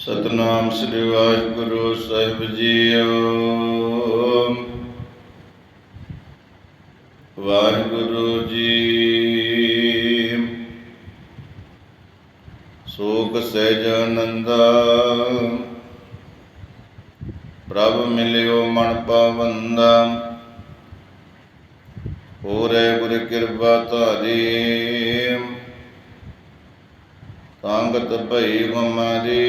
ਸਤਨਾਮ ਸ੍ਰੀ ਵਾਹਿਗੁਰੂ ਸਾਹਿਬ ਜੀਓ। ਵਾਹਿਗੁਰੂ ਜੀ ਸੋਗ ਸਹਿਜ ਆਨੰਦਾ ਪ੍ਰਭ ਮਿਲਿਓ ਮਨ ਪਾਵੰਦਾ। ਹੋਰੇ ਗੁਰ ਕਿਰਪਾ ਧਾਰੀ। ਸੰਗਤ ਭਈ ਹਮਾਰੀ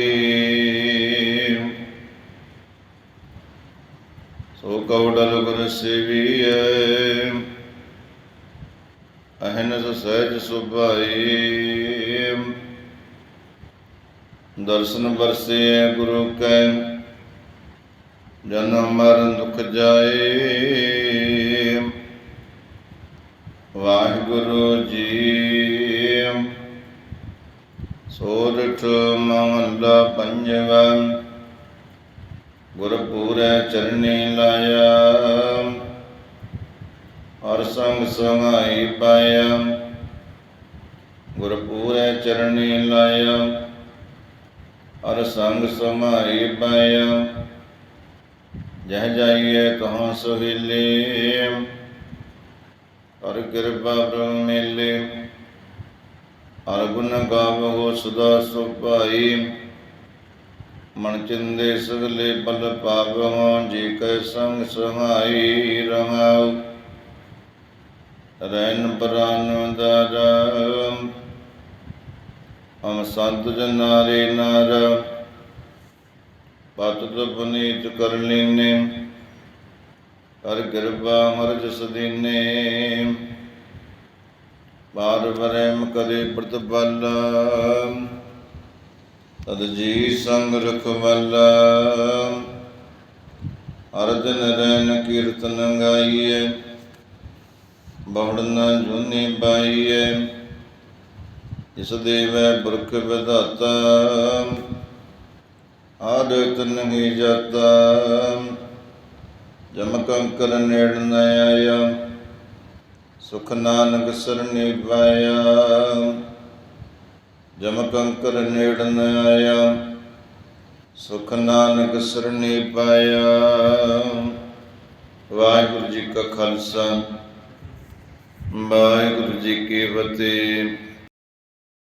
ਸੋ ਕਉਡਲ ਗੁਰ ਸੇਵੀਐ। ਅਹਨਸ ਸਹਿਜ ਸੁਭਾਈ। ਦਰਸ਼ਨ ਬਰਸੇ ਗੁਰੂ ਕੈ। ਜਨਮ ਮਰਨ ਦੁਖ ਜਾਏ। ਸੋਰਠ ਮਹਲਾ ਪੰਜਵਾ। ਗੁਰਪੂਰੈ ਚਰਣੀ ਲਾਇਆ। ਹਰ ਸੰਗ ਸਮਾਈ ਪਾਇਆ। ਗੁਰਪੂਰੈ ਚਰਣੀ ਲਾਇਆ। ਹਰ ਸੰਗ ਸਮਾਈ ਪਾਇਆ। ਜਹ ਜਾਈਏ ਤਹਾਂ ਸੁਹਿਲੇ। ਹਰ ਕਿਰਪਾ ਪ੍ਰਭ ਮੇਲੇ। ਹਰ ਗੁਣ ਗਾਵੋ ਸਦਾ ਸੁਭਾਈ ਮਨ ਚਿੰਦੇ ਸਗਲੇ ਬਲ ਪਾਵੋ, ਜੀ ਕੈ ਸੰਗ ਸਹਾਈ ਰਹਾਉ। ਰੈਨ ਪ੍ਰਾਨ ਦਾਰਮ ਹਮ ਸੰਤ ਜਨਾਰੇ ਨਾਰ ਪਤਿਤ ਪੁਨੀਤ ਕਰ ਲੀਨੇ ਕਰ ਕਿਰਪਾ ਮਰਜ ਸਦੀਨੇ। ਬਾਰ ਬਰਮ ਕਰੇ ਪ੍ਰਤਪਲ ਤਦ ਜੀ ਸੰਗ ਰਖਵਲ। ਹਰ ਦਿਨ ਰੈਨ ਕੀਰਤਨ ਗਾਈਏ ਬਹੁੜਨ ਜੁਨੀ ਬਾਈਏ ਇਸ ਦੇਵੈ ਬੁਰਖ ਵਿਧਾਤਾ ਆਦਿਤ ਨਹੀਂ ਜਾਤਾ। ਜਮ ਕੰਕਰ ਨੇੜ ਨ ਆਇਆ। ਸੁਖ ਨਾਨਕ ਸਰਣੀ ਪਾਇਆ। ਜਮ ਕੰਕਰ ਨੇੜ ਨ ਆਇਆ। ਸੁਖ ਨਾਨਕ ਸਰਣੀ ਪਾਇਆ। ਵਾਹਿਗੁਰੂ ਜੀ ਕਾ ਖਾਲਸਾ, ਵਾਹਿਗੁਰੂ ਜੀ ਕੀ ਫਤਿਹ।